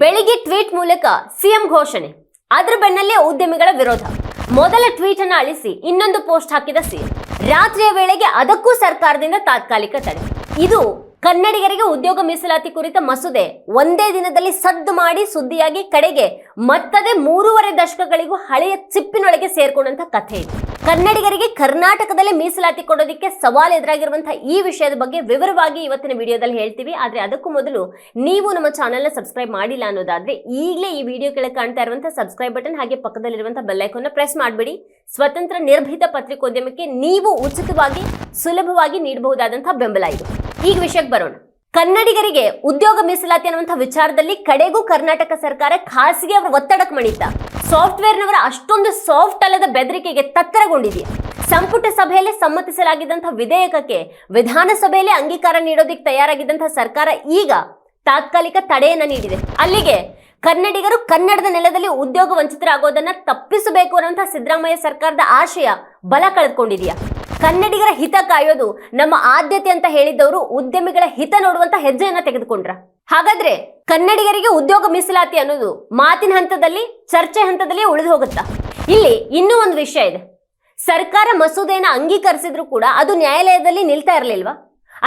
ಬೆಳಿಗ್ಗೆ ಟ್ವೀಟ್ ಮೂಲಕ ಸಿಎಂ ಘೋಷಣೆ. ಅದರ ಬೆನ್ನಲ್ಲೇ ಉದ್ಯಮಿಗಳ ವಿರೋಧ. ಮೊದಲ ಟ್ವೀಟ್ ಅನ್ನು ಅಳಿಸಿ ಇನ್ನೊಂದು ಪೋಸ್ಟ್ ಹಾಕಿದ ಸಿಎಂ. ರಾತ್ರಿಯ ವೇಳೆಗೆ ಅದಕ್ಕೂ ಸರ್ಕಾರದಿಂದ ತಾತ್ಕಾಲಿಕ ತಡೆ. ಇದು ಕನ್ನಡಿಗರಿಗೆ ಉದ್ಯೋಗ ಮೀಸಲಾತಿ ಕುರಿತ ಮಸೂದೆ ಒಂದೇ ದಿನದಲ್ಲಿ ಸದ್ದು ಮಾಡಿ ಸುದ್ದಿಯಾಗಿ ಕಡೆಗೆ ಮತ್ತದೇ ಮೂರುವರೆ ದಶಕಗಳಿಗೂ ಹಳೆಯ ಚಿಪ್ಪಿನೊಳಗೆ ಸೇರ್ಕೊಂಡಂತ ಕಥೆ ಇದು. ಕನ್ನಡಿಗರಿಗೆ ಕರ್ನಾಟಕದಲ್ಲಿ ಮೀಸಲಾತಿ ಕೊಡೋದಕ್ಕೆ ಸವಾಲು ಎದುರಾಗಿರುವಂತಹ ಈ ವಿಷಯದ ಬಗ್ಗೆ ವಿವರವಾಗಿ ಇವತ್ತಿನ ವಿಡಿಯೋದಲ್ಲಿ ಹೇಳ್ತೀವಿ. ಆದ್ರೆ ಅದಕ್ಕೂ ಮೊದಲು ನೀವು ನಮ್ಮ ಚಾನೆಲ್ನ ಸಬ್ಸ್ಕ್ರೈಬ್ ಮಾಡಿಲ್ಲ ಅನ್ನೋದಾದ್ರೆ ಈಗಲೇ ಈ ವಿಡಿಯೋ ಕೆಳಗೆ ಕಾಣ್ತಾ ಇರುವಂತಹ ಸಬ್ಸ್ಕ್ರೈಬ್ ಬಟನ್ ಹಾಗೆ ಪಕ್ಕದಲ್ಲಿರುವಂತಹ ಬೆಲ್ನ ಪ್ರೆಸ್ ಮಾಡಬೇಡಿ. ಸ್ವತಂತ್ರ ನಿರ್ಭೀತ ಪತ್ರಿಕೋದ್ಯಮಕ್ಕೆ ನೀವು ಉಚಿತವಾಗಿ, ಸುಲಭವಾಗಿ ನೀಡಬಹುದಾದಂತಹ ಬೆಂಬಲ ಇದು. ಈಗ ವಿಷಯಕ್ಕೆ ಬರೋಣ. ಕನ್ನಡಿಗರಿಗೆ ಉದ್ಯೋಗ ಮೀಸಲಾತಿ ಅನ್ನುವಂಥ ವಿಚಾರದಲ್ಲಿ ಕಡೆಗೂ ಕರ್ನಾಟಕ ಸರ್ಕಾರ ಖಾಸಗಿ ಅವರ ಒತ್ತಡಕ್ಕೆ ಮಣಿತ. ಸಾಫ್ಟ್ವೇರ್ನವರ ಅಷ್ಟೊಂದು ಸಾಫ್ಟ್ ಅಲ್ಲದ ಬೆದರಿಕೆಗೆ ತತ್ತರಗೊಂಡಿದೆಯಾ ಸಂಪುಟ ಸಭೆಯಲ್ಲಿ ಸಮ್ಮತಿಸಲಾಗಿದ್ದಂಥ ವಿಧೇಯಕಕ್ಕೆ ವಿಧಾನಸಭೆಯಲ್ಲಿ ಅಂಗೀಕಾರ ನೀಡೋದಕ್ಕೆ ತಯಾರಾಗಿದ್ದಂಥ ಸರ್ಕಾರ ಈಗ ತಾತ್ಕಾಲಿಕ ತಡೆಯನ್ನು ನೀಡಿದೆ. ಅಲ್ಲಿಗೆ ಕನ್ನಡಿಗರು ಕನ್ನಡದ ನೆಲದಲ್ಲಿ ಉದ್ಯೋಗ ವಂಚಿತರಾಗೋದನ್ನ ತಪ್ಪಿಸಬೇಕು ಅನ್ನುವಂಥ ಸಿದ್ದರಾಮಯ್ಯ ಸರ್ಕಾರದ ಆಶಯ ಬಲ ಕಳೆದುಕೊಂಡಿದೆಯಾ? ಕನ್ನಡಿಗರ ಹಿತ ಕಾಯೋದು ನಮ್ಮ ಆದ್ಯತೆ ಅಂತ ಹೇಳಿದ್ದವರು ಉದ್ಯಮಿಗಳ ಹಿತ ನೋಡುವಂತ ಹೆಜ್ಜೆಯನ್ನ ತೆಗೆದುಕೊಂಡ್ರ. ಹಾಗಾದ್ರೆ ಕನ್ನಡಿಗರಿಗೆ ಉದ್ಯೋಗ ಮೀಸಲಾತಿ ಅನ್ನೋದು ಮಾತಿನ ಹಂತದಲ್ಲಿ, ಚರ್ಚೆ ಹಂತದಲ್ಲಿ ಉಳಿದು ಹೋಗುತ್ತಾ? ಇಲ್ಲಿ ಇನ್ನೂ ಒಂದು ವಿಷಯ ಇದೆ. ಸರ್ಕಾರ ಮಸೂದೆಯನ್ನು ಅಂಗೀಕರಿಸಿದ್ರು ಕೂಡ ಅದು ನ್ಯಾಯಾಲಯದಲ್ಲಿ ನಿಲ್ತಾ ಇರಲಿಲ್ವಾ?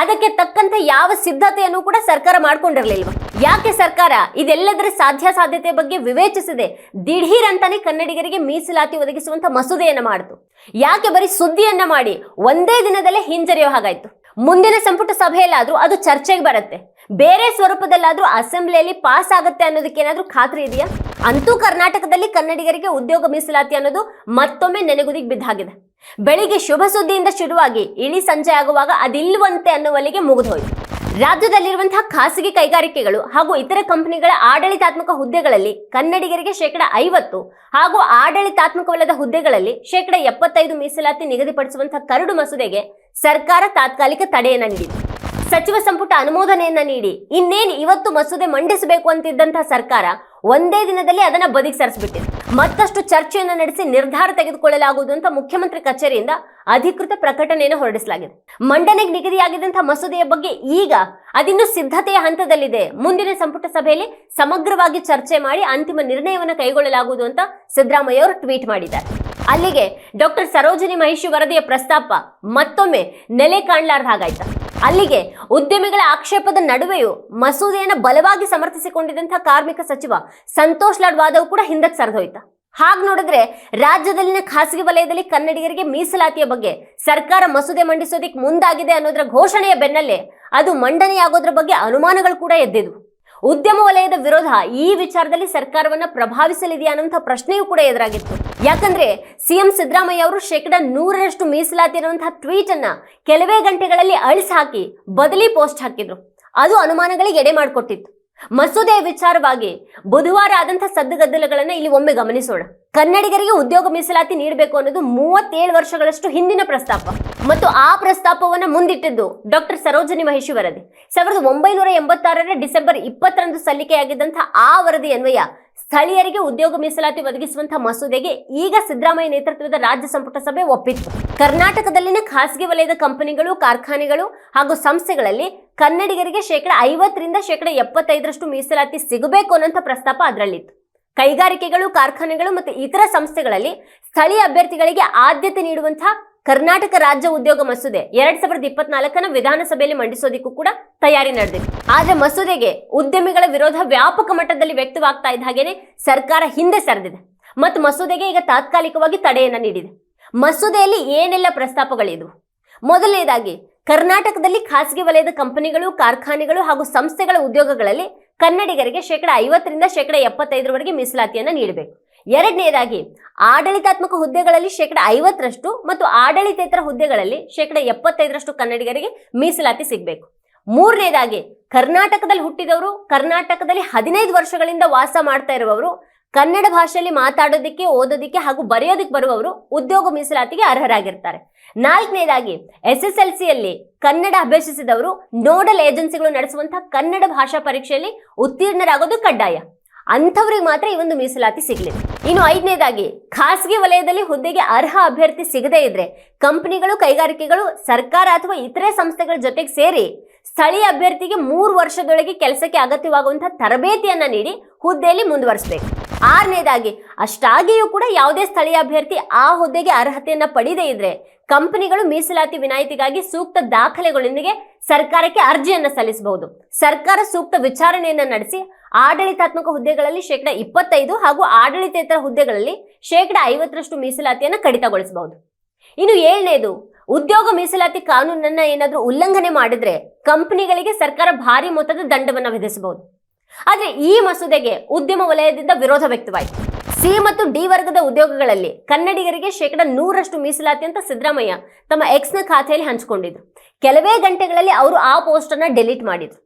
ಅದಕ್ಕೆ ತಕ್ಕಂತ ಯಾವ ಸಿದ್ಧತೆಯನ್ನು ಕೂಡ ಸರ್ಕಾರ ಮಾಡ್ಕೊಂಡಿರ್ಲಿಲ್ವಾ? ಯಾಕೆ ಸರ್ಕಾರ ಇದೆಲ್ಲದರ ಸಾಧ್ಯ ಸಾಧ್ಯತೆ ಬಗ್ಗೆ ವಿವೇಚಿಸದೆ ದಿಢೀರ್ ಅಂತಾನೆ ಕನ್ನಡಿಗರಿಗೆ ಮೀಸಲಾತಿ ಒದಗಿಸುವಂತ ಮಸೂದೆಯನ್ನ ಮಾಡಿತು. ಯಾಕೆ ಬರೀ ಸುದ್ದಿಯನ್ನ ಮಾಡಿ ಒಂದೇ ದಿನದಲ್ಲೇ ಹಿಂಜರಿಯೋ ಹಾಗಾಯ್ತು. ಮುಂದಿನ ಸಂಪುಟ ಸಭೆಯಲ್ಲಾದ್ರೂ ಅದು ಚರ್ಚೆಗೆ ಬರುತ್ತೆ. ಬೇರೆ ಸ್ವರೂಪದಲ್ಲಾದ್ರೂ ಅಸೆಂಬ್ಲಿಯಲ್ಲಿ ಪಾಸ್ ಆಗುತ್ತೆ ಅನ್ನೋದಕ್ಕೆ ಏನಾದ್ರೂ ಖಾತ್ರಿ ಇದೆಯಾ? ಅಂತೂ ಕರ್ನಾಟಕದಲ್ಲಿ ಕನ್ನಡಿಗರಿಗೆ ಉದ್ಯೋಗ ಮೀಸಲಾತಿ ಅನ್ನೋದು ಮತ್ತೊಮ್ಮೆ ನೆನೆಗುದಿಗೆ ಬಿದ್ದಾಗಿದೆ. ಬೆಳಿಗ್ಗೆ ಶುಭ ಸುದ್ದಿಯಿಂದ ಶುರುವಾಗಿ ಇಳಿ ಸಂಜೆ ಆಗುವಾಗ ಅದಿಲ್ವಂತೆ ಅನ್ನುವಲ್ಲಿಗೆ ಮುಗಿದೋಯ್ತು ರಾಜ್ಯದಲ್ಲಿರುವಂತಹ ಖಾಸಗಿ ಕೈಗಾರಿಕೆಗಳು ಹಾಗೂ ಇತರ ಕಂಪನಿಗಳ ಆಡಳಿತಾತ್ಮಕ ಹುದ್ದೆಗಳಲ್ಲಿ ಕನ್ನಡಿಗರಿಗೆ ಶೇಕಡ ಐವತ್ತು ಹಾಗೂ ಆಡಳಿತಾತ್ಮಕವಲ್ಲದ ಹುದ್ದೆಗಳಲ್ಲಿ ಶೇಕಡ ಎಪ್ಪತ್ತೈದು ಮೀಸಲಾತಿ ನಿಗದಿಪಡಿಸುವಂತಹ ಕರಡು ಮಸೂದೆಗೆ ಸರ್ಕಾರ ತಾತ್ಕಾಲಿಕ ತಡೆಯನ್ನು ನೀಡಿದೆ. ಸಚಿವ ಸಂಪುಟ ಅನುಮೋದನೆಯನ್ನ ನೀಡಿ. ಇನ್ನೇನು ಇವತ್ತು ಮಸೂದೆ ಮಂಡಿಸಬೇಕು ಅಂತಿದ್ದಂತಹ ಸರ್ಕಾರ ಒಂದೇ ದಿನದಲ್ಲಿ ಅದನ್ನ ಬದಿಗೆ ಸರಿಸ್ಬಿಟ್ಟಿದೆ. ಮತ್ತಷ್ಟು ಚರ್ಚೆಯನ್ನು ನಡೆಸಿ ನಿರ್ಧಾರ ತೆಗೆದುಕೊಳ್ಳಲಾಗುವುದು ಅಂತ ಮುಖ್ಯಮಂತ್ರಿ ಕಚೇರಿಯಿಂದ ಅಧಿಕೃತ ಪ್ರಕಟಣೆಯನ್ನು ಹೊರಡಿಸಲಾಗಿದೆ. ಮಂಡನೆಗೆ ನಿಗದಿಯಾಗಿದ್ದಂತಹ ಮಸೂದೆಯ ಬಗ್ಗೆ ಈಗ ಅದಿನ್ನು ಸಿದ್ಧತೆಯ ಹಂತದಲ್ಲಿದೆ. ಮುಂದಿನ ಸಂಪುಟ ಸಭೆಯಲ್ಲಿ ಸಮಗ್ರವಾಗಿ ಚರ್ಚೆ ಮಾಡಿ ಅಂತಿಮ ನಿರ್ಣಯವನ್ನು ಕೈಗೊಳ್ಳಲಾಗುವುದು ಅಂತ ಸಿದ್ದರಾಮಯ್ಯ ಅವರು ಟ್ವೀಟ್ ಮಾಡಿದ್ದಾರೆ. ಅಲ್ಲಿಗೆ ಡಾಕ್ಟರ್ ಸರೋಜಿನಿ ಮಹಿಷಿ ವರದಿಯ ಪ್ರಸ್ತಾಪ ಮತ್ತೊಮ್ಮೆ ನೆಲೆ ಕಾಣಲಾರ್ದ ಹಾಗಾಯ್ತ? ಅಲ್ಲಿಗೆ ಉದ್ಯಮಿಗಳ ಆಕ್ಷೇಪದ ನಡುವೆಯೂ ಮಸೂದೆಯನ್ನು ಬಲವಾಗಿ ಸಮರ್ಥಿಸಿಕೊಂಡಿದ್ದಂತಹ ಕಾರ್ಮಿಕ ಸಚಿವ ಸಂತೋಷ್ ಲಾಡ್ ವಾದವ್ ಕೂಡ ಹಿಂದಕ್ಕೆ ಸರಿದೋಯ್ತ ಹಾಗೆ ನೋಡಿದ್ರೆ ರಾಜ್ಯದಲ್ಲಿನ ಖಾಸಗಿ ವಲಯದಲ್ಲಿ ಕನ್ನಡಿಗರಿಗೆ ಮೀಸಲಾತಿಯ ಬಗ್ಗೆ ಸರ್ಕಾರ ಮಸೂದೆ ಮಂಡಿಸೋದಿಕ್ ಮುಂದಾಗಿದೆ ಅನ್ನೋದರ ಘೋಷಣೆಯ ಬೆನ್ನಲ್ಲೇ ಅದು ಮಂಡನೆಯಾಗೋದ್ರ ಬಗ್ಗೆ ಅನುಮಾನಗಳು ಕೂಡ ಎದ್ದಿದ್ವು. ಉದ್ಯಮ ವಲಯದ ವಿರೋಧ ಈ ವಿಚಾರದಲ್ಲಿ ಸರ್ಕಾರವನ್ನ ಪ್ರಭಾವಿಸಲಿದೆಯಾ ಅನ್ನುವಂಥ ಪ್ರಶ್ನೆಯೂ ಕೂಡ ಎದುರಾಗಿತ್ತು. ಯಾಕಂದ್ರೆ ಸಿಎಂ ಸಿದ್ದರಾಮಯ್ಯ ಅವರು ಶೇಕಡ ನೂರರಷ್ಟು ಮೀಸಲಾತಿ ಇರುವಂತಹ ಟ್ವೀಟ್ ಅನ್ನ ಕೆಲವೇ ಗಂಟೆಗಳಲ್ಲಿ ಅಳಿಸಿ ಹಾಕಿ ಬದಲಿ ಪೋಸ್ಟ್ ಹಾಕಿದ್ರು. ಅದು ಅನುಮಾನಗಳಿಗೆ ಎಡೆ ಮಾಡಿಕೊಟ್ಟಿತ್ತು. ಮಸೂದೆಯ ವಿಚಾರವಾಗಿ ಬುಧವಾರ ಆದಂತಹ ಸದ್ದುಗದ್ದಲಗಳನ್ನ ಇಲ್ಲಿ ಒಮ್ಮೆ ಗಮನಿಸೋಣ. ಕನ್ನಡಿಗರಿಗೆ ಉದ್ಯೋಗ ಮೀಸಲಾತಿ ನೀಡಬೇಕು ಅನ್ನೋದು ಮೂವತ್ತೇಳು ವರ್ಷಗಳಷ್ಟು ಹಿಂದಿನ ಪ್ರಸ್ತಾಪ. ಮತ್ತು ಆ ಪ್ರಸ್ತಾಪವನ್ನು ಮುಂದಿಟ್ಟಿದ್ದು ಡಾಕ್ಟರ್ ಸರೋಜಿನಿ ಮಹಿಷಿ ವರದಿ. ಸಾವಿರದ ಒಂಬೈನೂರ ಎಂಬತ್ತಾರರ ಡಿಸೆಂಬರ್ ಇಪ್ಪತ್ತರಂದು ಸಲ್ಲಿಕೆಯಾಗಿದ್ದಂತಹ ಆ ವರದಿ ಅನ್ವಯ ಸ್ಥಳೀಯರಿಗೆ ಉದ್ಯೋಗ ಮೀಸಲಾತಿ ಒದಗಿಸುವಂತಹ ಮಸೂದೆಗೆ ಈಗ ಸಿದ್ದರಾಮಯ್ಯ ನೇತೃತ್ವದ ರಾಜ್ಯ ಸಂಪುಟ ಸಭೆ ಒಪ್ಪಿತ್ತು. ಕರ್ನಾಟಕದಲ್ಲಿನ ಖಾಸಗಿ ವಲಯದ ಕಂಪನಿಗಳು, ಕಾರ್ಖಾನೆಗಳು ಹಾಗೂ ಸಂಸ್ಥೆಗಳಲ್ಲಿ ಕನ್ನಡಿಗರಿಗೆ ಶೇಕಡ ಐವತ್ತರಿಂದ ಶೇಕಡ ಎಪ್ಪತ್ತೈದರಷ್ಟು ಮೀಸಲಾತಿ ಸಿಗಬೇಕು ಅನ್ನೋಂಥ ಪ್ರಸ್ತಾಪ ಅದರಲ್ಲಿತ್ತು. ಕೈಗಾರಿಕೆಗಳು, ಕಾರ್ಖಾನೆಗಳು ಮತ್ತು ಇತರ ಸಂಸ್ಥೆಗಳಲ್ಲಿ ಸ್ಥಳೀಯ ಅಭ್ಯರ್ಥಿಗಳಿಗೆ ಆದ್ಯತೆ ನೀಡುವಂತಹ ಕರ್ನಾಟಕ ರಾಜ್ಯ ಉದ್ಯೋಗ ಮಸೂದೆ ಎರಡ್ ಸಾವಿರದ ಇಪ್ಪತ್ನಾಲ್ಕನ ವಿಧಾನಸಭೆಯಲ್ಲಿ ಮಂಡಿಸೋದಿಕ್ಕೂ ಕೂಡ ತಯಾರಿ ನಡೆದಿದೆ. ಆದ್ರೆ ಮಸೂದೆಗೆ ಉದ್ಯಮಿಗಳ ವಿರೋಧ ವ್ಯಾಪಕ ಮಟ್ಟದಲ್ಲಿ ವ್ಯಕ್ತವಾಗ್ತಾ ಇದ್ದ ಹಾಗೇನೆ ಸರ್ಕಾರ ಹಿಂದೆ ಸರಿದಿದೆ. ಮತ್ತು ಮಸೂದೆಗೆ ಈಗ ತಾತ್ಕಾಲಿಕವಾಗಿ ತಡೆಯನ್ನ ನೀಡಿದೆ. ಮಸೂದೆಯಲ್ಲಿ ಏನೆಲ್ಲ ಪ್ರಸ್ತಾಪಗಳಿದ್ವು? ಮೊದಲನೇದಾಗಿ, ಕರ್ನಾಟಕದಲ್ಲಿ ಖಾಸಗಿ ವಲಯದ ಕಂಪನಿಗಳು, ಕಾರ್ಖಾನೆಗಳು ಹಾಗೂ ಸಂಸ್ಥೆಗಳ ಉದ್ಯೋಗಗಳಲ್ಲಿ ಕನ್ನಡಿಗರಿಗೆ ಶೇಕಡ ಐವತ್ತರಿಂದ ಶೇಕಡ ಎಪ್ಪತ್ತೈದರವರೆಗೆ ಮೀಸಲಾತಿಯನ್ನು ನೀಡಬೇಕು. ಎರಡನೇದಾಗಿ, ಆಡಳಿತಾತ್ಮಕ ಹುದ್ದೆಗಳಲ್ಲಿ ಶೇಕಡ ಐವತ್ತರಷ್ಟು ಮತ್ತು ಆಡಳಿತೇತರ ಹುದ್ದೆಗಳಲ್ಲಿ ಶೇಕಡ ಎಪ್ಪತ್ತೈದರಷ್ಟು ಕನ್ನಡಿಗರಿಗೆ ಮೀಸಲಾತಿ ಸಿಗಬೇಕು. ಮೂರನೇದಾಗಿ, ಕರ್ನಾಟಕದಲ್ಲಿ ಹುಟ್ಟಿದವರು, ಕರ್ನಾಟಕದಲ್ಲಿ ಹದಿನೈದು ವರ್ಷಗಳಿಂದ ವಾಸ ಮಾಡ್ತಾ ಇರುವವರು, ಕನ್ನಡ ಭಾಷೆಯಲ್ಲಿ ಮಾತಾಡೋದಕ್ಕೆ, ಓದೋದಕ್ಕೆ ಹಾಗೂ ಬರೆಯೋದಕ್ಕೆ ಬರುವವರು ಉದ್ಯೋಗ ಮೀಸಲಾತಿಗೆ ಅರ್ಹರಾಗಿರ್ತಾರೆ. ನಾಲ್ಕನೇದಾಗಿ ಎಸ್ ಎಸ್ ಎಲ್ ಸಿಯಲ್ಲಿ ಕನ್ನಡ ಅಭ್ಯಸಿಸಿದವರು ನೋಡಲ್ ಏಜೆನ್ಸಿಗಳು ನಡೆಸುವಂತಹ ಕನ್ನಡ ಭಾಷಾ ಪರೀಕ್ಷೆಯಲ್ಲಿ ಉತ್ತೀರ್ಣರಾಗೋದು ಕಡ್ಡಾಯ. ಅಂಥವ್ರಿಗೆ ಮಾತ್ರ ಈ ಒಂದು ಮೀಸಲಾತಿ ಸಿಗಲಿದೆ ಇನ್ನು ಐದನೇದಾಗಿ, ಖಾಸಗಿ ವಲಯದಲ್ಲಿ ಹುದ್ದೆಗೆ ಅರ್ಹ ಅಭ್ಯರ್ಥಿ ಸಿಗದೇ ಇದ್ರೆ ಕಂಪನಿಗಳು, ಕೈಗಾರಿಕೆಗಳು, ಸರ್ಕಾರ ಅಥವಾ ಇತರೆ ಸಂಸ್ಥೆಗಳ ಜೊತೆಗೆ ಸೇರಿ ಸ್ಥಳೀಯ ಅಭ್ಯರ್ಥಿಗೆ ಮೂರು ವರ್ಷದೊಳಗೆ ಕೆಲಸಕ್ಕೆ ಅಗತ್ಯವಾಗುವಂತಹ ತರಬೇತಿಯನ್ನ ನೀಡಿ ಹುದ್ದೆಯಲ್ಲಿ ಮುಂದುವರಿಸಬೇಕು. ಆರನೇದಾಗಿ, ಅಷ್ಟಾಗಿಯೂ ಕೂಡ ಯಾವುದೇ ಸ್ಥಳೀಯ ಅಭ್ಯರ್ಥಿ ಆ ಹುದ್ದೆಗೆ ಅರ್ಹತೆಯನ್ನ ಪಡೆಯದೇ ಇದ್ರೆ ಕಂಪನಿಗಳು ಮೀಸಲಾತಿ ವಿನಾಯಿತಿಗಾಗಿ ಸೂಕ್ತ ದಾಖಲೆಗಳೊಂದಿಗೆ ಸರ್ಕಾರಕ್ಕೆ ಅರ್ಜಿಯನ್ನ ಸಲ್ಲಿಸಬಹುದು. ಸರ್ಕಾರ ಸೂಕ್ತ ವಿಚಾರಣೆಯನ್ನ ನಡೆಸಿ, ಆಡಳಿತಾತ್ಮಕ ಹುದ್ದೆಗಳಲ್ಲಿ ಶೇಕಡ ಇಪ್ಪತ್ತೈದು ಹಾಗೂ ಆಡಳಿತೇತರ ಹುದ್ದೆಗಳಲ್ಲಿ ಶೇಕಡ ಐವತ್ತರಷ್ಟು ಮೀಸಲಾತಿಯನ್ನ ಕಡಿತಗೊಳಿಸಬಹುದು. ಇನ್ನು ಏಳನೇದು, ಉದ್ಯೋಗ ಮೀಸಲಾತಿ ಕಾನೂನನ್ನ ಏನಾದರೂ ಉಲ್ಲಂಘನೆ ಮಾಡಿದ್ರೆ ಕಂಪನಿಗಳಿಗೆ ಸರ್ಕಾರ ಭಾರಿ ಮೊತ್ತದ ದಂಡವನ್ನು ವಿಧಿಸಬಹುದು. ಆದ್ರೆ ಈ ಮಸೂದೆಗೆ ಉದ್ಯಮ ವಲಯದಿಂದ ವಿರೋಧ ವ್ಯಕ್ತವಾಯಿತು. ಸಿ ಮತ್ತು ಡಿ ವರ್ಗದ ಉದ್ಯೋಗಗಳಲ್ಲಿ ಕನ್ನಡಿಗರಿಗೆ ಶೇಕಡ ನೂರಷ್ಟು ಮೀಸಲಾತಿ ಅಂತ ಸಿದ್ದರಾಮಯ್ಯ ತಮ್ಮ ಎಕ್ಸ್ನ ಖಾತೆಯಲ್ಲಿ ಹಂಚಿಕೊಂಡಿದ್ರು. ಕೆಲವೇ ಗಂಟೆಗಳಲ್ಲಿ ಅವರು ಆ ಪೋಸ್ಟ್ ಅನ್ನ ಡಿಲೀಟ್ ಮಾಡಿದ್ರು.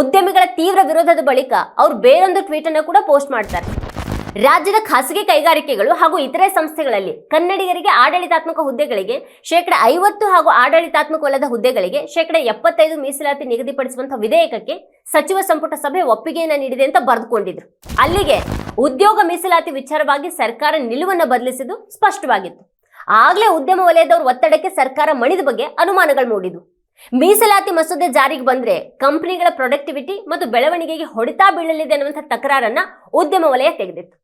ಉದ್ಯಮಿಗಳ ತೀವ್ರ ವಿರೋಧದ ಬಳಿಕ ಅವರು ಬೇರೊಂದು ಟ್ವೀಟ್ ಅನ್ನು ಕೂಡ ಪೋಸ್ಟ್ ಮಾಡ್ತಾರೆ. ರಾಜ್ಯದ ಖಾಸಗಿ ಕೈಗಾರಿಕೆಗಳು ಹಾಗೂ ಇತರೆ ಸಂಸ್ಥೆಗಳಲ್ಲಿ ಕನ್ನಡಿಗರಿಗೆ ಆಡಳಿತಾತ್ಮಕ ಹುದ್ದೆಗಳಿಗೆ ಶೇಕಡ ಐವತ್ತು ಹಾಗೂ ಆಡಳಿತಾತ್ಮಕವಲ್ಲದ ಹುದ್ದೆಗಳಿಗೆ ಶೇಕಡ ಎಪ್ಪತ್ತೈದು ಮೀಸಲಾತಿ ನಿಗದಿಪಡಿಸುವಂತಹ ವಿಧೇಯಕಕ್ಕೆ ಸಚಿವ ಸಂಪುಟ ಸಭೆ ಒಪ್ಪಿಗೆಯನ್ನು ನೀಡಿದೆ ಅಂತ ಬರೆದುಕೊಂಡಿದ್ರು. ಅಲ್ಲಿಗೆ ಉದ್ಯೋಗ ಮೀಸಲಾತಿ ವಿಚಾರವಾಗಿ ಸರ್ಕಾರ ನಿಲುವನ್ನು ಬದಲಿಸಿದ್ದು ಸ್ಪಷ್ಟವಾಗಿತ್ತು. ಆಗ್ಲೇ ಉದ್ಯಮ ವಲಯದವರು ಒತ್ತಡಕ್ಕೆ ಸರ್ಕಾರ ಮಣಿದ ಬಗ್ಗೆ ಅನುಮಾನಗಳು ಮೂಡಿದ್ವು. ಮೀಸಲಾತಿ ಮಸೂದೆ ಜಾರಿಗೆ ಬಂದ್ರೆ ಕಂಪನಿಗಳ ಪ್ರೊಡಕ್ಟಿವಿಟಿ ಮತ್ತು ಬೆಳವಣಿಗೆಗೆ ಹೊಡೆತ ಬೀಳಲಿದೆ ಅನ್ನುವಂಥ ತಕರಾರನ್ನ ಉದ್ಯಮ ವಲಯ ತೆಗೆದಿತ್ತು.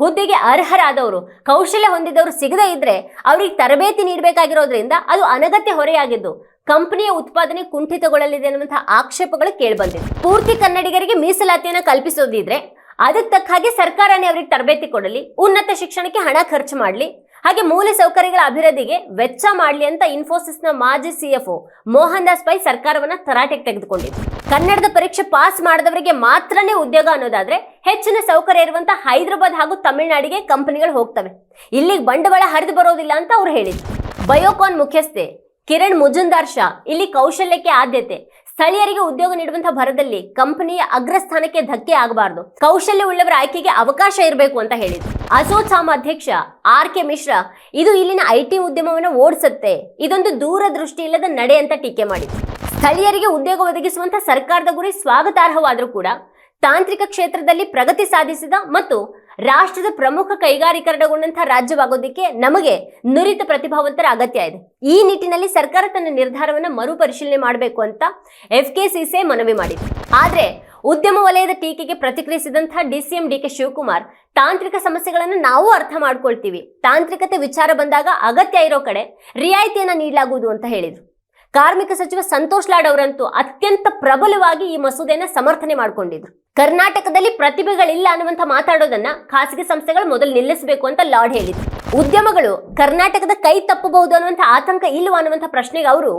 ಹುದ್ದೆಗೆ ಅರ್ಹರಾದವರು, ಕೌಶಲ್ಯ ಹೊಂದಿದವರು ಸಿಗದೇ ಇದ್ರೆ ಅವರಿಗೆ ತರಬೇತಿ ನೀಡಬೇಕಾಗಿರೋದ್ರಿಂದ ಅದು ಅನಗತ್ಯ ಹೊರೆಯಾಗಿದ್ದು ಕಂಪನಿಯ ಉತ್ಪಾದನೆ ಕುಂಠಿತಗೊಳ್ಳಲಿದೆ ಅನ್ನುವಂಥ ಆಕ್ಷೇಪಗಳು ಕೇಳಿಬಂದಿದೆ. ಪೂರ್ತಿ ಕನ್ನಡಿಗರಿಗೆ ಮೀಸಲಾತಿಯನ್ನು ಕಲ್ಪಿಸೋದಿದ್ರೆ ಅದಕ್ಕೆ ತಕ್ಕ ಹಾಗೆ ಸರ್ಕಾರನೇ ಅವ್ರಿಗೆ ತರಬೇತಿ ಕೊಡಲಿ, ಉನ್ನತ ಶಿಕ್ಷಣಕ್ಕೆ ಹಣ ಖರ್ಚು ಮಾಡಲಿ, ಹಾಗೆ ಮೂಲ ಸೌಕರ್ಯಗಳ ಅಭಿವೃದ್ಧಿಗೆ ವೆಚ್ಚ ಮಾಡಲಿ ಅಂತ ಇನ್ಫೋಸಿಸ್ನ ಮಾಜಿ ಸಿಎಫ್ಒ ಮೋಹನ್ ದಾಸ್ ಪೈ ಸರ್ಕಾರವನ್ನ ತರಾಟೆಗೆ ತೆಗೆದುಕೊಂಡಿದ್ರು ಕನ್ನಡದ ಪರೀಕ್ಷೆ ಪಾಸ್ ಮಾಡಿದವರಿಗೆ ಮಾತ್ರನೇ ಉದ್ಯೋಗ ಅನ್ನೋದಾದ್ರೆ ಹೆಚ್ಚಿನ ಸೌಕರ್ಯ ಇರುವಂತ ಹೈದರಾಬಾದ್ ಹಾಗೂ ತಮಿಳುನಾಡಿಗೆ ಕಂಪನಿಗಳು ಹೋಗ್ತವೆ. ಇಲ್ಲಿಗೆ ಬಂಡವಾಳ ಹರಿದು ಬರೋದಿಲ್ಲ ಅಂತ ಅವ್ರು ಹೇಳಿದ್ರು. ಬಯೋಕಾನ್ ಮುಖ್ಯಸ್ಥೆ ಕಿರಣ್ ಮುಜುಂದಾರ್ ಶಾ, ಇಲ್ಲಿ ಕೌಶಲ್ಯಕ್ಕೆ ಆದ್ಯತೆ ಸ್ಥಳೀಯರಿಗೆ ಉದ್ಯೋಗ ನೀಡುವಂತಹ ಭರದಲ್ಲಿ ಕಂಪನಿಯ ಅಗ್ರಸ್ಥಾನಕ್ಕೆ ಧಕ್ಕೆ ಆಗಬಾರದು. ಕೌಶಲ್ಯ ಉಳ್ಳವರ ಆಯ್ಕೆಗೆ ಅವಕಾಶ ಇರಬೇಕು ಅಂತ ಹೇಳಿದ್ರು. ಅಸೋಚಾಮ್ ಅಧ್ಯಕ್ಷ ಆರ್ ಕೆ ಮಿಶ್ರಾ ಇದು ಇಲ್ಲಿನ ಐಟಿ ಉದ್ಯಮವನ್ನು ಓಡಿಸುತ್ತೆ. ಇದೊಂದು ದೂರದೃಷ್ಟಿ ಇಲ್ಲದ ನಡೆ ಅಂತ ಟೀಕೆ ಮಾಡಿದ್ರು. ಸ್ಥಳೀಯರಿಗೆ ಉದ್ಯೋಗ ಒದಗಿಸುವಂತ ಸರ್ಕಾರದ ಗುರಿ ಸ್ವಾಗತಾರ್ಹವಾದರೂ ಕೂಡ ತಾಂತ್ರಿಕ ಕ್ಷೇತ್ರದಲ್ಲಿ ಪ್ರಗತಿ ಸಾಧಿಸಿದ ಮತ್ತು ರಾಷ್ಟ್ರದ ಪ್ರಮುಖ ಕೈಗಾರೀಕರಣಗೊಂಡಂತಹ ರಾಜ್ಯವಾಗೋದಕ್ಕೆ ನಮಗೆ ನುರಿತ ಪ್ರತಿಭಾವಂತರ ಅಗತ್ಯ ಇದೆ. ಈ ನಿಟ್ಟಿನಲ್ಲಿ ಸರ್ಕಾರ ತನ್ನ ನಿರ್ಧಾರವನ್ನ ಮರುಪರಿಶೀಲನೆ ಮಾಡಬೇಕು ಅಂತ ಎಫ್ ಕೆ ಸಿಸೆ ಮನವಿ ಮಾಡಿದೆ. ಆದರೆ ಉದ್ಯಮ ವಲಯದ ಟೀಕೆಗೆ ಪ್ರತಿಕ್ರಿಯಿಸಿದಂತಹ ಡಿಸಿಎಂ ಡಿ ಕೆ ಶಿವಕುಮಾರ್, ತಾಂತ್ರಿಕ ಸಮಸ್ಯೆಗಳನ್ನು ನಾವು ಅರ್ಥ ಮಾಡ್ಕೊಳ್ತೀವಿ. ತಾಂತ್ರಿಕತೆ ವಿಚಾರ ಬಂದಾಗ ಅಗತ್ಯ ಇರೋ ಕಡೆ ರಿಯಾಯಿತಿಯನ್ನು ನೀಡಲಾಗುವುದು ಅಂತ ಹೇಳಿದ್ರು. ಕಾರ್ಮಿಕ ಸಚಿವ ಸಂತೋಷ್ ಲಾಡ್ ಅವರಂತೂ ಅತ್ಯಂತ ಪ್ರಬಲವಾಗಿ ಈ ಮಸೂದೆಯನ್ನ ಸಮರ್ಥನೆ ಮಾಡಿಕೊಂಡಿದ್ರು. ಕರ್ನಾಟಕದಲ್ಲಿ ಪ್ರತಿಭೆಗಳಿಲ್ಲ ಅನ್ನುವಂಥ ಮಾತಾಡೋದನ್ನ ಖಾಸಗಿ ಸಂಸ್ಥೆಗಳು ಮೊದಲು ನಿಲ್ಲಿಸಬೇಕು ಅಂತ ಲಾಡ್ ಹೇಳಿದ್ರು. ಉದ್ಯಮಗಳು ಕರ್ನಾಟಕದ ಕೈ ತಪ್ಪಬಹುದು ಅನ್ನುವಂಥ ಆತಂಕ ಇಲ್ಲವ ಅನ್ನುವಂಥ ಪ್ರಶ್ನೆಗೆ ಅವರು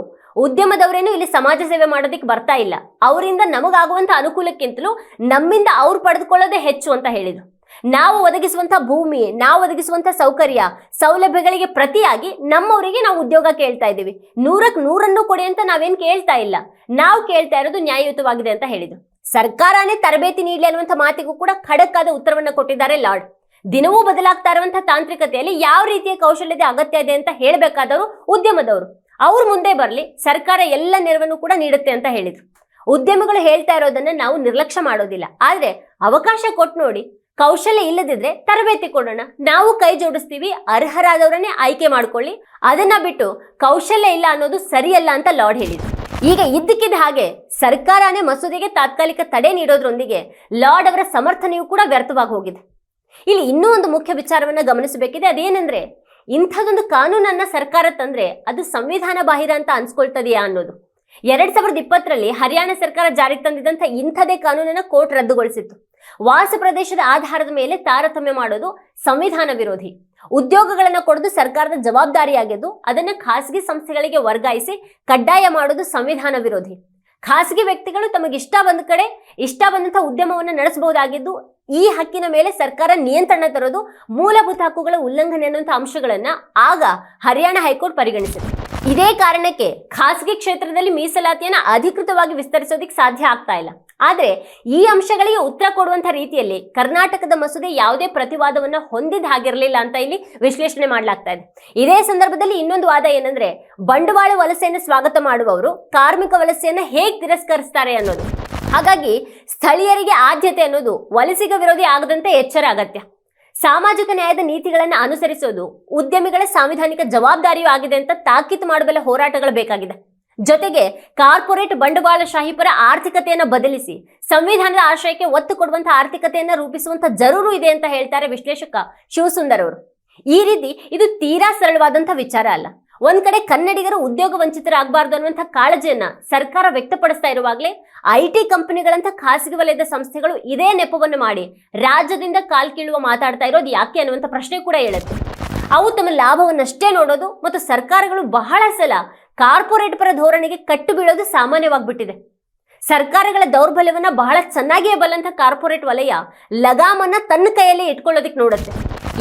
ಉದ್ಯಮದವರೇನು ಇಲ್ಲಿ ಸಮಾಜ ಸೇವೆ ಮಾಡೋದಕ್ಕೆ ಬರ್ತಾ ಇಲ್ಲ. ಅವರಿಂದ ನಮಗಾಗುವಂಥ ಅನುಕೂಲಕ್ಕಿಂತಲೂ ನಮ್ಮಿಂದ ಅವ್ರು ಪಡೆದುಕೊಳ್ಳೋದೇ ಹೆಚ್ಚು ಅಂತ ಹೇಳಿದ್ರು. ನಾವು ಒದಗಿಸುವಂಥ ಭೂಮಿ, ನಾವು ಒದಗಿಸುವಂಥ ಸೌಕರ್ಯ, ಸೌಲಭ್ಯಗಳಿಗೆ ಪ್ರತಿಯಾಗಿ ನಮ್ಮವರಿಗೆ ನಾವು ಉದ್ಯೋಗ ಕೇಳ್ತಾ ಇದ್ದೀವಿ. ನೂರಕ್ಕೆ ನೂರನ್ನು ಕೊಡಿ ಅಂತ ನಾವೇನು ಕೇಳ್ತಾ ಇಲ್ಲ. ನಾವು ಕೇಳ್ತಾ ಇರೋದು ನ್ಯಾಯಯುತವಾಗಿದೆ ಅಂತ ಹೇಳಿದ್ರು. ಸರ್ಕಾರನೇ ತರಬೇತಿ ನೀಡಲಿ ಅನ್ನುವಂಥ ಮಾತಿಗೂ ಕೂಡ ಖಡಕ್ಕಾದ ಉತ್ತರವನ್ನು ಕೊಟ್ಟಿದ್ದಾರೆ ಲಾರ್ಡ್. ದಿನವೂ ಬದಲಾಗ್ತಾ ಇರುವಂತಹ ತಾಂತ್ರಿಕತೆಯಲ್ಲಿ ಯಾವ ರೀತಿಯ ಕೌಶಲ್ಯದ ಅಗತ್ಯ ಇದೆ ಅಂತ ಹೇಳಬೇಕಾದವರು ಉದ್ಯಮದವರು. ಅವ್ರು ಮುಂದೆ ಬರಲಿ, ಸರ್ಕಾರ ಎಲ್ಲ ನೆರವನ್ನು ಕೂಡ ನೀಡುತ್ತೆ ಅಂತ ಹೇಳಿದ್ರು. ಉದ್ಯಮಗಳು ಹೇಳ್ತಾ ಇರೋದನ್ನ ನಾವು ನಿರ್ಲಕ್ಷ್ಯ ಮಾಡೋದಿಲ್ಲ. ಆದ್ರೆ ಅವಕಾಶ ಕೊಟ್ಟು ನೋಡಿ ಕೌಶಲ್ಯ ಇಲ್ಲದಿದ್ರೆ ತರಬೇತಿ ಕೊಡೋಣ. ನಾವು ಕೈ ಜೋಡಿಸ್ತೀವಿ, ಅರ್ಹರಾದವರನ್ನೇ ಆಯ್ಕೆ ಮಾಡ್ಕೊಳ್ಳಿ. ಅದನ್ನ ಬಿಟ್ಟು ಕೌಶಲ್ಯ ಇಲ್ಲ ಅನ್ನೋದು ಸರಿಯಲ್ಲ ಅಂತ ಲಾರ್ಡ್ ಹೇಳಿದ್ರು. ಈಗ ಇದ್ದಕ್ಕಿದ್ದ ಹಾಗೆ ಸರ್ಕಾರನೇ ಮಸೂದೆಗೆ ತಾತ್ಕಾಲಿಕ ತಡೆ ನೀಡೋದ್ರೊಂದಿಗೆ ಲಾರ್ಡ್ ಅವರ ಸಮರ್ಥನೆಯೂ ಕೂಡ ವ್ಯರ್ಥವಾಗಿ ಹೋಗಿದೆ. ಇಲ್ಲಿ ಇನ್ನೂ ಒಂದು ಮುಖ್ಯ ವಿಚಾರವನ್ನ ಗಮನಿಸಬೇಕಿದೆ. ಅದೇನೆಂದ್ರೆ ಇಂಥದೊಂದು ಕಾನೂನನ್ನ ಸರ್ಕಾರ ತಂದ್ರೆ ಅದು ಸಂವಿಧಾನ ಬಾಹಿರ ಅಂತ ಅನ್ಸ್ಕೊಳ್ತದೆಯಾ ಅನ್ನೋದು. ಎರಡ್ ಸಾವಿರದ ಇಪ್ಪತ್ತರಲ್ಲಿ ಹರಿಯಾಣ ಸರ್ಕಾರ ಜಾರಿಗೆ ತಂದಿದ್ದಂಥ ಇಂಥದೇ ಕಾನೂನನ್ನ ಕೋರ್ಟ್ ರದ್ದುಗೊಳಿಸಿತ್ತು. ವಾಸ ಪ್ರದೇಶದ ಆಧಾರದ ಮೇಲೆ ತಾರತಮ್ಯ ಮಾಡೋದು ಸಂವಿಧಾನ ವಿರೋಧಿ. ಉದ್ಯೋಗಗಳನ್ನ ಕೊಡೋದು ಸರ್ಕಾರದ ಜವಾಬ್ದಾರಿಯಾಗಿದ್ದು ಅದನ್ನ ಖಾಸಗಿ ಸಂಸ್ಥೆಗಳಿಗೆ ವರ್ಗಾಯಿಸಿ ಕಡ್ಡಾಯ ಮಾಡೋದು ಸಂವಿಧಾನ ವಿರೋಧಿ. ಖಾಸಗಿ ವ್ಯಕ್ತಿಗಳು ತಮಗೆ ಇಷ್ಟ ಬಂದ ಕಡೆ ಇಷ್ಟ ಬಂದಂಥ ಉದ್ಯಮವನ್ನು ನಡೆಸಬಹುದಾಗಿದ್ದು ಈ ಹಕ್ಕಿನ ಮೇಲೆ ಸರ್ಕಾರ ನಿಯಂತ್ರಣ ತರೋದು ಮೂಲಭೂತ ಹಕ್ಕುಗಳ ಉಲ್ಲಂಘನೆ ಅನ್ನುವಂಥ ಅಂಶಗಳನ್ನ ಆಗ ಹರಿಯಾಣ ಹೈಕೋರ್ಟ್ ಪರಿಗಣಿಸಿದೆ ಇದೇ ಕಾರಣಕ್ಕೆ ಖಾಸಗಿ ಕ್ಷೇತ್ರದಲ್ಲಿ ಮೀಸಲಾತಿಯನ್ನು ಅಧಿಕೃತವಾಗಿ ವಿಸ್ತರಿಸೋದಿಕ್ ಸಾಧ್ಯ ಆಗ್ತಾ ಇಲ್ಲ. ಆದರೆ ಈ ಅಂಶಗಳಿಗೆ ಉತ್ತರ ಕೊಡುವಂತ ರೀತಿಯಲ್ಲಿ ಕರ್ನಾಟಕದ ಮಸೂದೆ ಯಾವುದೇ ಪ್ರತಿವಾದವನ್ನು ಹೊಂದಿದ ಹಾಗಿರಲಿಲ್ಲ ಅಂತ ಇಲ್ಲಿ ವಿಶ್ಲೇಷಣೆ ಮಾಡಲಾಗ್ತಾ ಇದೆ. ಇದೇ ಸಂದರ್ಭದಲ್ಲಿ ಇನ್ನೊಂದು ವಾದ ಏನಂದ್ರೆ ಬಂಡವಾಳ ವಲಸೆಯನ್ನು ಸ್ವಾಗತ ಮಾಡುವವರು ಕಾರ್ಮಿಕ ವಲಸೆಯನ್ನು ಹೇಗೆ ತಿರಸ್ಕರಿಸ್ತಾರೆ ಅನ್ನೋದು. ಹಾಗಾಗಿ ಸ್ಥಳೀಯರಿಗೆ ಆದ್ಯತೆ ಅನ್ನೋದು ವಲಸಿಗ ವಿರೋಧಿ ಆಗದಂತೆ ಎಚ್ಚರ ಅಗತ್ಯ. ಸಾಮಾಜಿಕ ನ್ಯಾಯದ ನೀತಿಗಳನ್ನು ಅನುಸರಿಸೋದು ಉದ್ಯಮಿಗಳ ಸಾಂವಿಧಾನಿಕ ಜವಾಬ್ದಾರಿಯೂ ಆಗಿದೆ ಅಂತ ತಾಕೀತು ಮಾಡಬಲ್ಲ ಹೋರಾಟಗಳು ಬೇಕಾಗಿದೆ. ಜೊತೆಗೆ ಕಾರ್ಪೊರೇಟ್ ಬಂಡವಾಳಶಾಹಿ ಪರ ಆರ್ಥಿಕತೆಯನ್ನು ಬದಲಿಸಿ ಸಂವಿಧಾನದ ಆಶಯಕ್ಕೆ ಒತ್ತು ಕೊಡುವಂತಹ ಆರ್ಥಿಕತೆಯನ್ನು ರೂಪಿಸುವಂತ ಜರೂರು ಇದೆ ಅಂತ ಹೇಳ್ತಾರೆ ವಿಶ್ಲೇಷಕ ಶಿವಸುಂದರ್ ಅವರು. ಈ ರೀತಿ ಇದು ತೀರಾ ಸರಳವಾದಂತಹ ವಿಚಾರ ಅಲ್ಲ. ಒಂದ್ ಕಡೆ ಕನ್ನಡಿಗರು ಉದ್ಯೋಗ ವಂಚಿತರಾಗಬಾರ್ದು ಅನ್ನುವಂಥ ಕಾಳಜಿಯನ್ನ ಸರ್ಕಾರ ವ್ಯಕ್ತಪಡಿಸ್ತಾ ಇರುವಾಗಲೇ ಐ ಟಿ ಕಂಪನಿಗಳಂತ ಖಾಸಗಿ ವಲಯದ ಸಂಸ್ಥೆಗಳು ಇದೇ ನೆಪವನ್ನು ಮಾಡಿ ರಾಜ್ಯದಿಂದ ಕಾಲ್ ಕೀಳುವ ಮಾತಾಡ್ತಾ ಇರೋದು ಯಾಕೆ ಅನ್ನುವಂಥ ಪ್ರಶ್ನೆ ಕೂಡ ಹೇಳುತ್ತೆ ಅವು ತಮ್ಮ ಲಾಭವನ್ನಷ್ಟೇ ನೋಡೋದು ಮತ್ತು ಸರ್ಕಾರಗಳು ಬಹಳ ಸಲ ಕಾರ್ಪೊರೇಟ್ ಪರ ಧೋರಣೆಗೆ ಕಟ್ಟು ಬೀಳೋದು ಸಾಮಾನ್ಯವಾಗ್ಬಿಟ್ಟಿದೆ. ಸರ್ಕಾರಗಳ ದೌರ್ಬಲ್ಯವನ್ನ ಬಹಳ ಚೆನ್ನಾಗಿಯೇ ಬಲ್ಲಂತ ಕಾರ್ಪೊರೇಟ್ ವಲಯ ಲಗಾಮನ್ನ ತನ್ನ ಕೈಯಲ್ಲಿ ಇಟ್ಕೊಳ್ಳೋದಕ್ಕೆ ನೋಡುತ್ತೆ.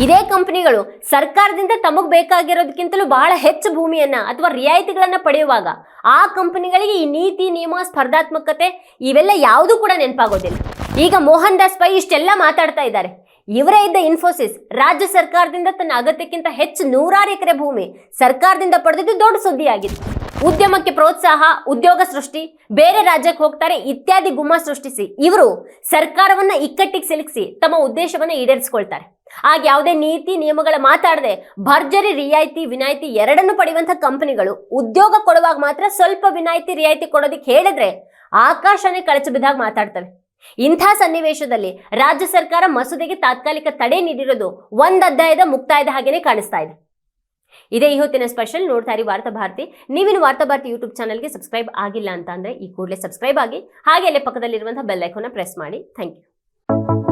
ಇದೇ ಕಂಪನಿಗಳು ಸರ್ಕಾರದಿಂದ ತಮಗೆ ಬೇಕಾಗಿರೋದಕ್ಕಿಂತಲೂ ಬಹಳ ಹೆಚ್ಚು ಭೂಮಿಯನ್ನ ಅಥವಾ ರಿಯಾಯಿತಿಗಳನ್ನ ಪಡೆಯುವಾಗ ಆ ಕಂಪನಿಗಳಿಗೆ ಈ ನೀತಿ, ನಿಯಮ, ಸ್ಪರ್ಧಾತ್ಮಕತೆ ಇವೆಲ್ಲ ಯಾವುದೂ ಕೂಡ ನೆನಪಾಗೋದಿಲ್ಲ. ಈಗ ಮೋಹನ್ ದಾಸ್ ಪೈ ಇಷ್ಟೆಲ್ಲ ಮಾತಾಡ್ತಾ ಇದ್ದಾರೆ. ಇವರೇ ಇದ್ದ ಇನ್ಫೋಸಿಸ್ ರಾಜ್ಯ ಸರ್ಕಾರದಿಂದ ತನ್ನ ಅಗತ್ಯಕ್ಕಿಂತ ಹೆಚ್ಚು ನೂರಾರು ಎಕರೆ ಭೂಮಿ ಸರ್ಕಾರದಿಂದ ಪಡೆದಿದ್ದು ದೊಡ್ಡ ಸುದ್ದಿಯಾಗಿತ್ತು ಉದ್ಯಮಕ್ಕೆ ಪ್ರೋತ್ಸಾಹ, ಉದ್ಯೋಗ ಸೃಷ್ಟಿ, ಬೇರೆ ರಾಜ್ಯಕ್ಕೆ ಹೋಗ್ತಾರೆ ಇತ್ಯಾದಿ ಗುಮ್ಮ ಸೃಷ್ಟಿಸಿ, ಇವರು ಸರ್ಕಾರವನ್ನ ಇಕ್ಕಟ್ಟಿಗೆ ಸಿಲುಕಿಸಿ ತಮ್ಮ ಉದ್ದೇಶವನ್ನ ಈಡೇರಿಸಿಕೊಳ್ತಾರೆ. ಆಗ ಯಾವುದೇ ನೀತಿ ನಿಯಮಗಳ ಮಾತಾಡದೆ ಭರ್ಜರಿ ರಿಯಾಯಿತಿ, ವಿನಾಯಿತಿ ಎರಡನ್ನು ಪಡೆಯುವಂತಹ ಕಂಪನಿಗಳು ಉದ್ಯೋಗ ಕೊಡುವಾಗ ಮಾತ್ರ ಸ್ವಲ್ಪ ವಿನಾಯಿತಿ, ರಿಯಾಯಿತಿ ಕೊಡೋದಕ್ಕೆ ಹೇಳಿದ್ರೆ ಆಕಾಶನೇ ಕಳಚು ಬಿದ್ದಾಗ ಮಾತಾಡ್ತವೆ. ಇಂಥ ಸನ್ನಿವೇಶದಲ್ಲಿ ರಾಜ್ಯ ಸರ್ಕಾರ ಮಸೂದೆಗೆ ತಾತ್ಕಾಲಿಕ ತಡೆ ನೀಡಿರೋದು ಒಂದ್ ಅಧ್ಯಾಯದ ಮುಕ್ತಾಯದ ಹಾಗೇನೆ ಕಾಣಿಸ್ತಾ ಇದೆ. ಇದೇ ಇವತ್ತಿನ ಸ್ಪೆಷಲ್ ನೋಡ್ತಾ ಇರಿ ವಾರ್ತಾ ಭಾರತಿ. ನೀವಿನ ವಾರ್ತಾ ಭಾರತಿ ಯೂಟ್ಯೂಬ್ ಚಾನಲ್ಗೆ ಸಬ್ಸ್ಕ್ರೈಬ್ ಆಗಿಲ್ಲ ಅಂತ ಅಂದ್ರೆ ಈ ಕೂಡಲೇ ಸಬ್ಸ್ಕ್ರೈಬ್ ಆಗಿ ಹಾಗೆ ಅಲ್ಲೇ ಪಕ್ಕದಲ್ಲಿರುವಂತಹ ಬೆಲ್ ಐಕೋನ ಪ್ರೆಸ್ ಮಾಡಿ. Thank you